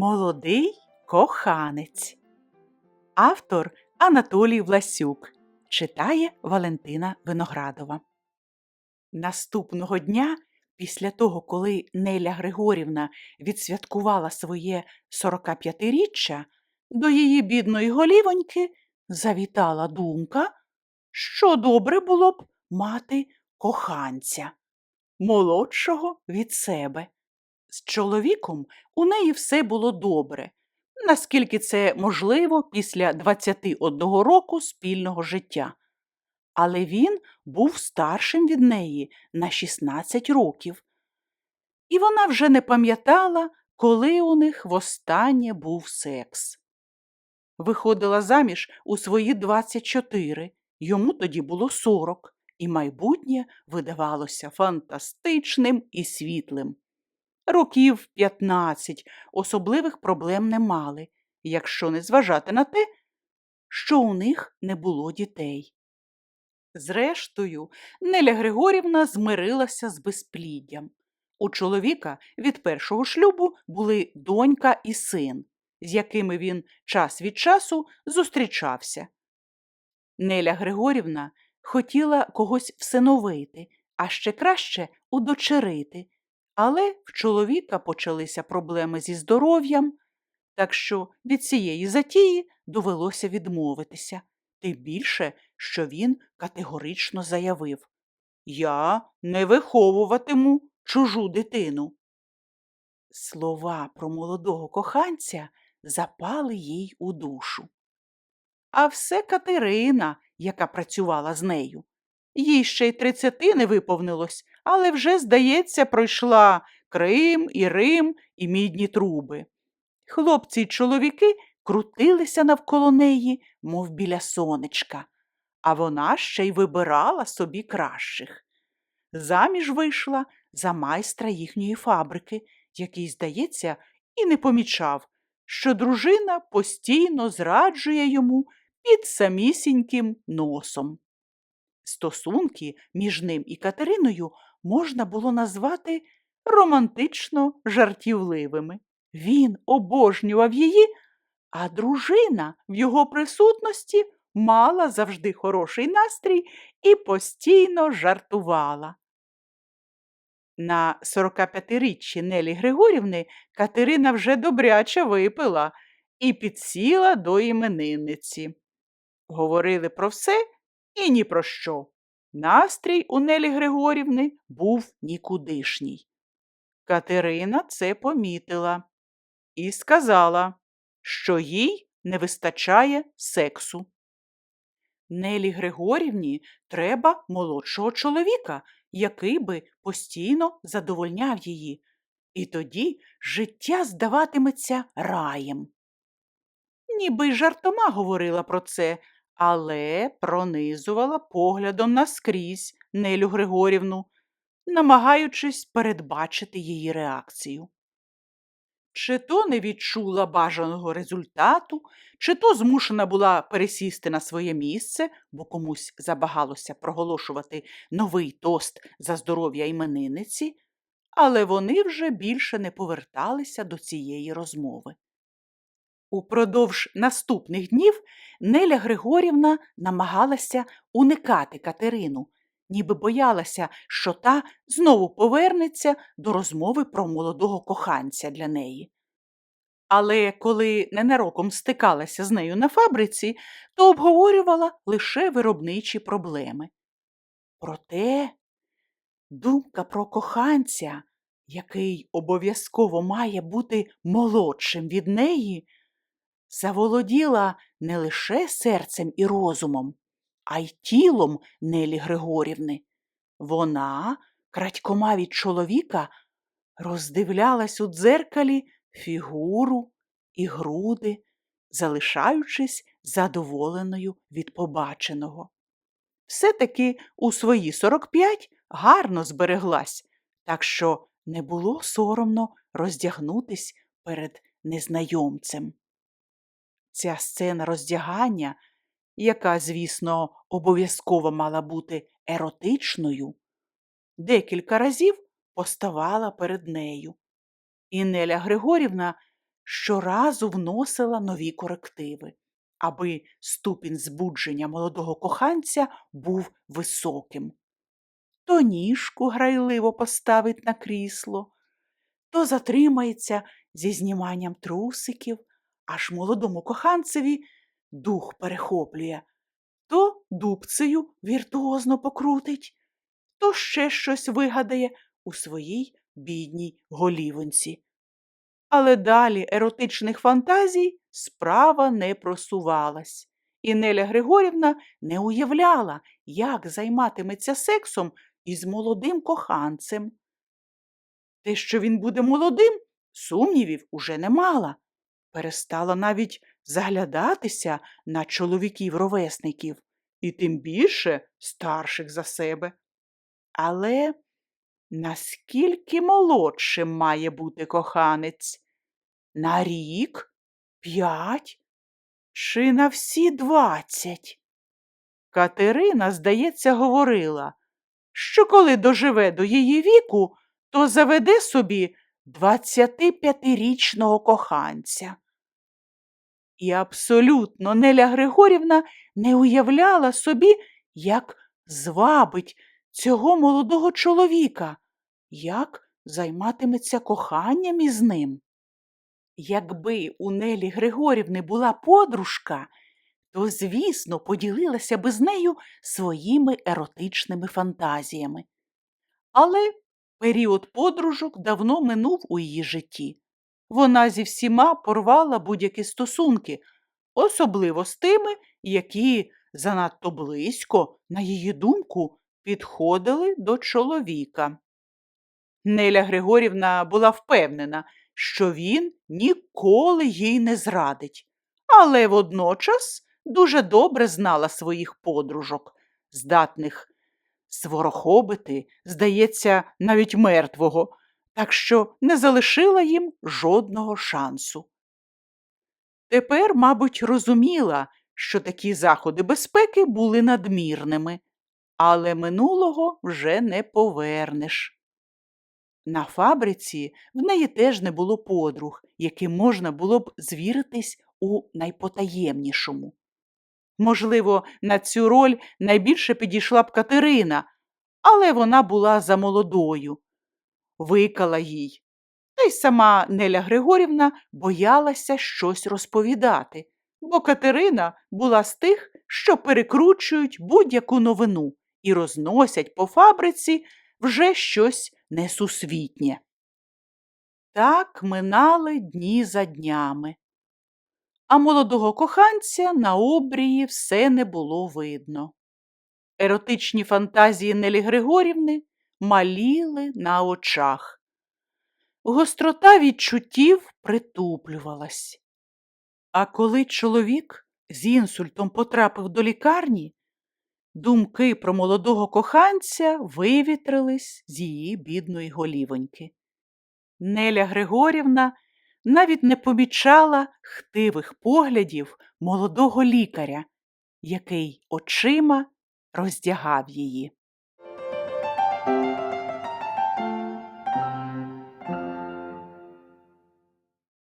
Молодий коханець. Автор Анатолій Власюк читає Валентина Виноградова. Наступного дня, після того, коли Неля Григорівна відсвяткувала своє 45-річчя, до її бідної голівоньки завітала думка, що добре було б мати коханця, молодшого від себе. З чоловіком у неї все було добре, наскільки це можливо після 21 року спільного життя. Але він був старшим від неї на 16 років. І вона вже не пам'ятала, коли у них востаннє був секс. Виходила заміж у свої 24, йому тоді було 40, і майбутнє видавалося фантастичним і світлим. Років 15 особливих проблем не мали, якщо не зважати на те, що у них не було дітей. Зрештою, Неля Григорівна змирилася з безпліддям. У чоловіка від першого шлюбу були донька і син, з якими він час від часу зустрічався. Неля Григорівна хотіла когось всиновити, а ще краще удочерити, але в чоловіка почалися проблеми зі здоров'ям, так що від цієї затії довелося відмовитися, тим більше, що він категорично заявив Я не виховуватиму чужу дитину. Слова про молодого коханця запали їй у душу. А все Катерина, яка працювала з нею. Їй ще й тридцяти не виповнилось, але вже, здається, пройшла Крим і Рим і мідні труби. Хлопці й чоловіки крутилися навколо неї, мов біля сонечка, а вона ще й вибирала собі кращих. Заміж вийшла за майстра їхньої фабрики, який, здається, і не помічав, що дружина постійно зраджує йому під самісіньким носом. Стосунки між ним і Катериною можна було назвати романтично жартівливими. Він обожнював її, а дружина в його присутності мала завжди хороший настрій і постійно жартувала. На 45-річчі Нелі Григорівни Катерина вже добряче випила і підсіла до іменинниці. Говорили про все і ні про що. Настрій у Нелі Григорівни був нікудишній. Катерина це помітила і сказала, що їй не вистачає сексу. Нелі Григорівні треба молодшого чоловіка, який би постійно задовольняв її, і тоді життя здаватиметься раєм. Ніби жартома говорила про це, але пронизувала поглядом наскрізь Нелю Григорівну, намагаючись передбачити її реакцію. Чи то не відчула бажаного результату, чи то змушена була пересісти на своє місце, бо комусь забагалося проголошувати новий тост за здоров'я іменинниці, але вони вже більше не поверталися до цієї розмови. Упродовж наступних днів Неля Григорівна намагалася уникати Катерину, ніби боялася, що та знову повернеться до розмови про молодого коханця для неї. Але коли ненароком стикалася з нею на фабриці, то обговорювала лише виробничі проблеми. Проте думка про коханця, який обов'язково має бути молодшим від неї, заволоділа не лише серцем і розумом, а й тілом Нелі Григорівни. Вона, крадькома від чоловіка, роздивлялась у дзеркалі фігуру і груди, залишаючись задоволеною від побаченого. Все-таки у свої 45 гарно збереглась, так що не було соромно роздягнутись перед незнайомцем. Ця сцена роздягання, яка, звісно, обов'язково мала бути еротичною, декілька разів поставала перед нею. І Неля Григорівна щоразу вносила нові корективи, аби ступінь збудження молодого коханця був високим. То ніжку грайливо поставить на крісло, то затримається зі зніманням трусиків, аж молодому коханцеві дух перехоплює, то дубцею віртуозно покрутить, то ще щось вигадає у своїй бідній голівонці. Але далі еротичних фантазій справа не просувалась, і Неля Григорівна не уявляла, як займатиметься сексом із молодим коханцем. Те, що він буде молодим, сумнівів уже не мала. Перестала навіть заглядатися на чоловіків-ровесників, і тим більше старших за себе. Але наскільки молодшим має бути коханець? На рік? П'ять? Чи на всі двадцять? Катерина, здається, говорила, що коли доживе до її віку, то заведе собі 25-річного коханця. І абсолютно Неля Григорівна не уявляла собі, як звабить цього молодого чоловіка, як займатиметься коханням із ним. Якби у Нелі Григорівни була подружка, то, звісно, поділилася би з нею своїми еротичними фантазіями. Але період подружок давно минув у її житті. Вона зі всіма порвала будь-які стосунки, особливо з тими, які занадто близько, на її думку, підходили до чоловіка. Неля Григорівна була впевнена, що він ніколи їй не зрадить, але водночас дуже добре знала своїх подружок, здатних сворохобити, здається, навіть мертвого, так що не залишила їм жодного шансу. Тепер, мабуть, розуміла, що такі заходи безпеки були надмірними, але минулого вже не повернеш. На фабриці в неї теж не було подруг, яким можна було б звіритись у найпотаємнішому. Можливо, на цю роль найбільше підійшла б Катерина, але вона була замолодою. Викала їй. Та й сама Неля Григорівна боялася щось розповідати, бо Катерина була з тих, що перекручують будь-яку новину і розносять по фабриці вже щось несусвітнє. Так минали дні за днями. А молодого коханця на обрії все не було видно. Еротичні фантазії Нелі Григорівни маліли на очах. Гострота відчуттів притуплювалась. А коли чоловік з інсультом потрапив до лікарні, думки про молодого коханця вивітрились з її бідної голівоньки. Неля Григорівна навіть не помічала хтивих поглядів молодого лікаря, який очима роздягав її.